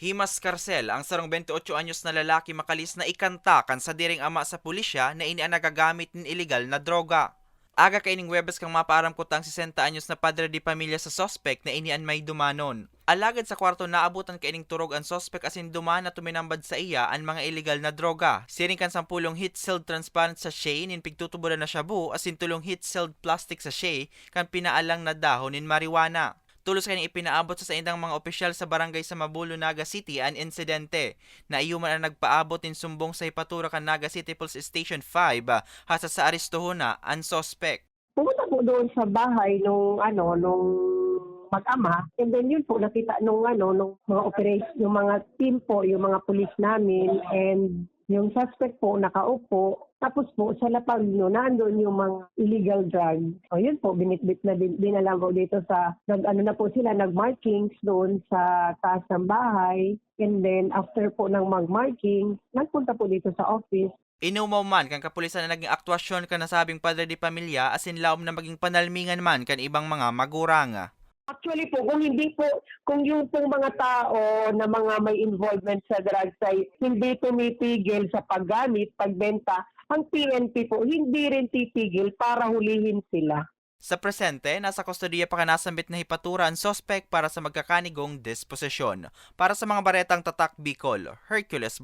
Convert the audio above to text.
Himas Carcel, ang sarong 28 anyos na lalaki makalis na ikanta kan sa diring ama sa pulisya na ini nagagamit ng illegal na droga. Aga kaining Webes kang mapaaram ko tang 60 anyos na padre di pamilya sa sospek na ini ang may dumanon. Alagad sa kwarto naabutan kaining turog ang sospek asin duman na tuminambad sa iya ang mga illegal na droga. Siring kan sampulong heat sealed transparent sa shay nin pigtutuburan na shabu asin tulong heat sealed plastic sa shay kan pinaalang na dahon nin marijuana. Tulos kanyang ipinaabot sa indang mga opisyal sa barangay sa Mabulo, Naga City ang insidente. Na iyuman ang nagpaabot in sumbong sa ipatura kan Naga City Police Station 5 ah, hasa sa Aristohona ang sospek. pumunta po doon sa bahay nung ano nung mag-ama and then yun po nakita nung ano nung mga operation yung mga team po yung mga pulis namin and yung suspect po nakaupo tapos po sa lapag no nandoon yung mga illegal drugs. O yun po binitbit na din, dinala po dito sa nag ano na po sila nag-markings doon sa taas ng bahay. And then after po ng mag-marking nagpunta po dito sa office. Inumaw man kan kapulisan na naging aktwasyon kan nasabing padre di pamilya asin laom na maging panalmingan man kan ibang mga magurang. Actually po, kung hindi po, kung yung pong mga tao na mga may involvement sa drugs ay hindi tumitigil sa paggamit, pagbenta, ang PNP po hindi rin titigil para hulihin sila. Sa presente, nasa kustodiya pa kanasambit na hipatura ang sospek para sa magkakanigong disposisyon. Para sa mga baretang tatak Bicol, Hercules